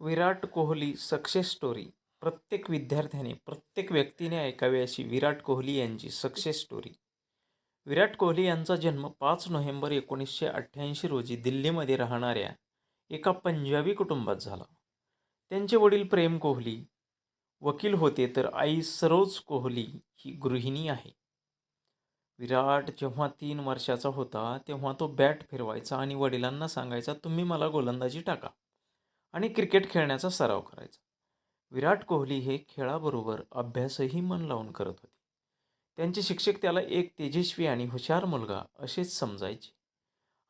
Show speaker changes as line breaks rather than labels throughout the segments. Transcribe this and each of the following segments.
Virat Kohli success story प्रत्येक विद्यार्थ्याने प्रत्येक व्यक्तीने ऐकावी अशी विराट कोहली यांची सक्सेस स्टोरी विराट कोहली यांचा जन्म पाच नोव्हेंबर एकोणीसशे अठ्ठ्याऐंशी रोजी दिल्लीमध्ये राहणाऱ्या एका पंजाबी कुटुंबात झाला. त्यांचे वडील प्रेम कोहली वकील होते तर आई सरोज कोहली ही गृहिणी आहे. विराट जेव्हा तीन वर्षाचा होता तेव्हा तो बॅट फिरवायचा आणि वडिलांना सांगायचा तुम्ही मला गोलंदाजी टाका. आणि क्रिकेट खेळण्याचा सराव करायचा. विराट कोहली हे खेळाबरोबर अभ्यासही मन लावून करत होते. त्यांचे शिक्षक त्याला एक तेजस्वी आणि हुशार मुलगा असेच समजायचे.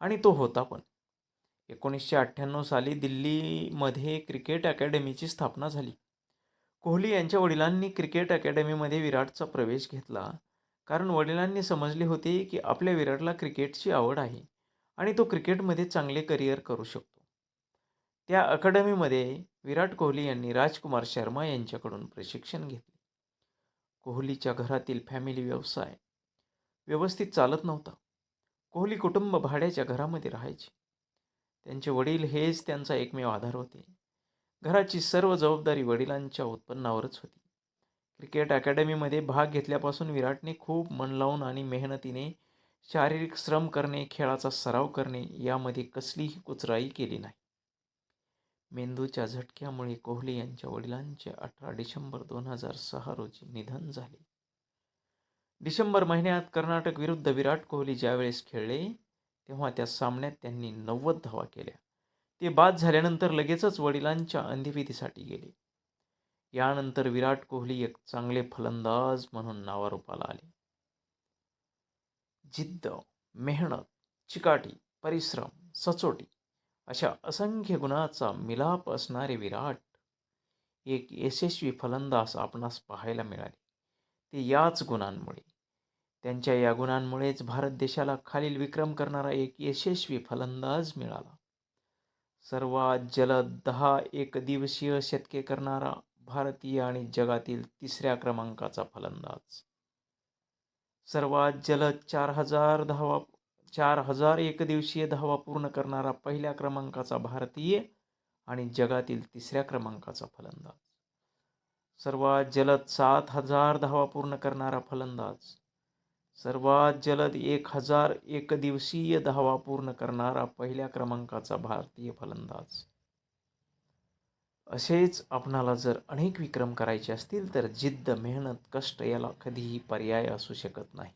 आणि तो होता पण. एकोणीसशे अठ्ठ्याण्णव साली दिल्लीमध्ये क्रिकेट अकॅडमीची स्थापना झाली. कोहली यांच्या वडिलांनी क्रिकेट अकॅडमीमध्ये विराटचा प्रवेश घेतला. कारण वडिलांनी समजले होते की आपल्या विराटला क्रिकेटची आवड आहे आणि तो क्रिकेटमध्ये चांगले करिअर करू शकतो. त्या अकॅडमीमध्ये विराट कोहली यांनी राजकुमार शर्मा यांच्याकडून प्रशिक्षण घेतले. कोहलीच्या घरातील फॅमिली व्यवसाय व्यवस्थित चालत नव्हता. कोहली कुटुंब भाड्याच्या घरामध्ये राहायचे. त्यांचे वडील हेच त्यांचा एकमेव आधार होते. घराची सर्व जबाबदारी वडिलांच्या उत्पन्नावरच होती. क्रिकेट अकॅडमीमध्ये भाग घेतल्यापासून विराटने खूप मन लावून आणि मेहनतीने शारीरिक श्रम करणे खेळाचा सराव करणे यामध्ये कसलीही कुचराई केली नाही. मेंदूच्या झटक्यामुळे कोहली यांच्या वडिलांचे अठरा डिसेंबर दोन हजार सहा रोजी निधन झाले. डिसेंबर महिन्यात कर्नाटक विरुद्ध विराट कोहली ज्यावेळेस खेळले तेव्हा त्या सामन्यात त्यांनी नव्वद धावा केल्या. ते बाद झाल्यानंतर लगेचच वडिलांच्या अंत्यविधीसाठी गेले. यानंतर विराट कोहली एक चांगले फलंदाज म्हणून नावारूपाला आले. जिद्द मेहनत चिकाटी परिश्रम सचोटी अशा असंख्य गुणाचा मिलाप असणारे विराट एक यशस्वी फलंदाज आपणास पाहायला मिळाले. ते याच गुणांमुळे त्यांच्या या गुणांमुळेच भारत देशाला खालील विक्रम करणारा एक यशस्वी फलंदाज मिळाला. सर्वात जलद दहा एकदिवसीय शतके करणारा भारतीय आणि जगातील तिसऱ्या क्रमांकाचा फलंदाज. सर्वात जलद चार हजार धावा चार हजार एकदिवसीय धावा पूर्ण करणारा पहिल्या क्रमांकाचा भारतीय आणि जगातील तिसऱ्या क्रमांकाचा फलंदाज. सर्वात जलद सात हजार धावा पूर्ण करणारा फलंदाज. सर्वात जलद एक हजार एकदिवसीय धावा पूर्ण करणारा पहिल्या क्रमांकाचा भारतीय फलंदाज. असेच आपणाला जर अनेक विक्रम करायचे असतील तर जिद्द मेहनत कष्ट याला कधीही पर्याय असू शकत नाही.